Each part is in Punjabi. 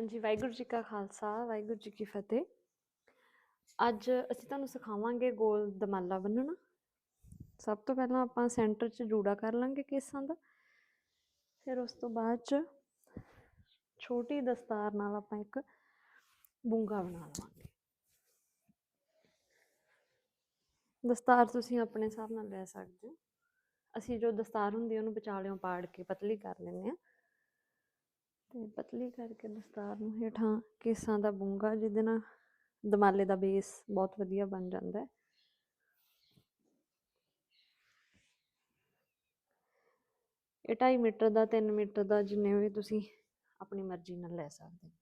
ਹਾਂਜੀ, ਵਾਹਿਗੁਰੂ ਜੀ ਕਾ ਖਾਲਸਾ, ਵਾਹਿਗੁਰੂ ਜੀ ਕੀ ਫਤਿਹ। ਅੱਜ ਅਸੀਂ ਤੁਹਾਨੂੰ ਸਿਖਾਵਾਂਗੇ ਗੋਲ ਦਮਾਲਾ ਬੰਨਣਾ ਸਭ ਤੋਂ ਪਹਿਲਾਂ ਆਪਾਂ ਸੈਂਟਰ 'ਚ ਜੂੜਾ ਕਰ ਲਾਂਗੇ ਕੇਸਾਂ ਦਾ। ਫਿਰ ਉਸ ਤੋਂ ਬਾਅਦ 'ਚ ਛੋਟੀ ਦਸਤਾਰ ਨਾਲ ਆਪਾਂ ਇੱਕ ਬੁੰਗਾ ਬਣਾ ਲਵਾਂਗੇ। ਦਸਤਾਰ ਤੁਸੀਂ ਆਪਣੇ ਹਿਸਾਬ ਨਾਲ ਲੈ ਸਕਦੇ ਹੋ। ਅਸੀਂ ਜੋ ਦਸਤਾਰ ਹੁੰਦੀ ਉਹਨੂੰ ਵਿਚਾਲਿਓਂ ਪਾੜ ਕੇ ਪਤਲੀ ਕਰ ਲੈਂਦੇ ਆ ਤੇ ਪਤਲੀ ਕਰਕੇ ਦਸਤਾਰ ਨੂੰ ਹੇਠਾਂ ਕੇਸਾਂ ਦਾ ਬੁੰਗਾ, ਜਿਹਦੇ ਨਾਲ ਦਮਾਲੇ ਦਾ ਬੇਸ ਬਹੁਤ ਵਧੀਆ ਬਣ ਜਾਂਦਾ ਹੈ। ਇਹ 2.5 ਮੀਟਰ ਦਾ 3 ਮੀਟਰ ਦਾ, ਜਿੰਨੇ ਵੀ ਤੁਸੀਂ ਆਪਣੀ ਮਰਜ਼ੀ ਨਾਲ ਲੈ ਸਕਦੇ ਹੋ।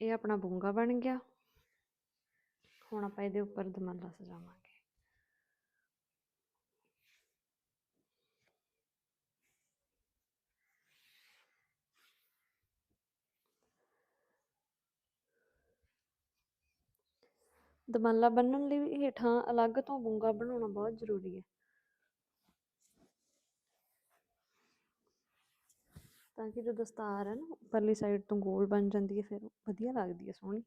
ਇਹ ਆਪਣਾ ਬੁੰਗਾ ਬਣ ਗਿਆ। ਹੁਣ ਆਪਾਂ ਇਹਦੇ ਉੱਪਰ ਦਮਾਲਾ ਸਜਾਵਾਂਗੇ। ਦਮਾਲਾ ਬੰਨਣ ਲਈ ਹੇਠਾਂ ਅਲੱਗ ਤੋਂ ਬੁੰਗਾ ਬਣਾਉਣਾ ਬਹੁਤ ਜ਼ਰੂਰੀ ਹੈ। ਤਾਂ ਕਿ ਜੋ ਦਸਤਾਰ ਹੈ ਨਾ, ਉੱਪਰਲੀ ਸਾਈਡ ਤੋਂ ਗੋਲ ਬਣ ਜਾਂਦੀ ਹੈ, ਫਿਰ ਵਧੀਆ ਲੱਗਦੀ ਹੈ ਸੋਹਣੀ।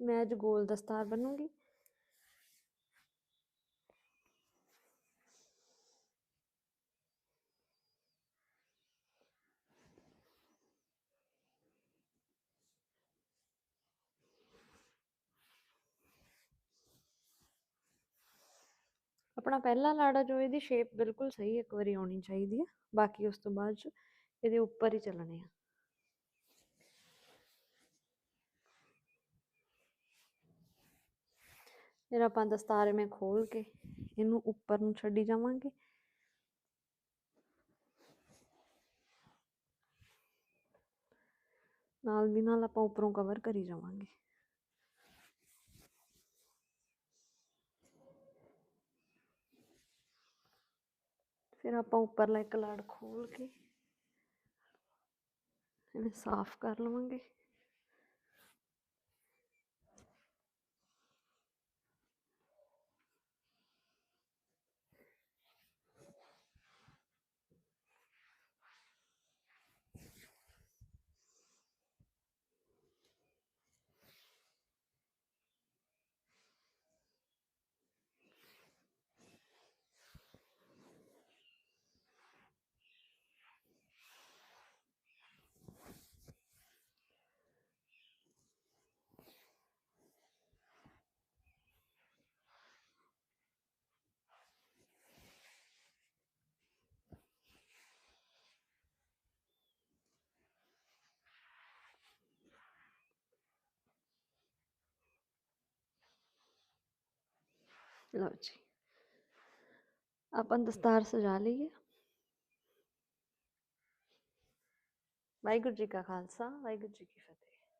ਮੈਂ ਅੱਜ ਗੋਲ ਦਸਤਾਰ ਬਣੂੰਗੀ ਆਪਣਾ ਪਹਿਲਾ ਲਾੜਾ ਜੋ ਇਹਦੀ ਸ਼ੇਪ ਬਿਲਕੁਲ ਸਹੀ ਇੱਕ ਵਾਰੀ ਆਉਣੀ ਚਾਹੀਦੀ ਹੈ, ਬਾਕੀ ਉਸ ਤੋਂ ਬਾਅਦ ਇਹਦੇ ਉੱਪਰ ਹੀ ਚੱਲਣੇ ਆ। ਫਿਰ ਆਪਾਂ ਦਸਤਾਰ ਮੈਂ ਖੋਲ ਕੇ ਇਹਨੂੰ ਉੱਪਰ ਨੂੰ ਛੱਡੀ ਜਾਵਾਂਗੇ। ਨਾਲ ਦੀ ਨਾਲ ਆਪਾਂ ਉੱਪਰੋਂ ਕਵਰ ਕਰੀ ਜਾਵਾਂਗੇ। ਫਿਰ ਆਪਾਂ ਉੱਪਰਲਾ ਇੱਕ ਲੜ ਖੋਲ ਕੇ ਇਹਨੂੰ ਸਾਫ਼ ਕਰ ਲਵਾਂਗੇ। ਲਓ ਜੀ। ਆਪਾਂ ਦਸਤਾਰ ਸਜਾ ਲਈਏ। ਵਾਹਿਗੁਰੂ ਜੀ ਕਾ ਖਾਲਸਾ ਵਾਹਿਗੁਰੂ ਜੀ ਕੀ ਫਤਿਹ।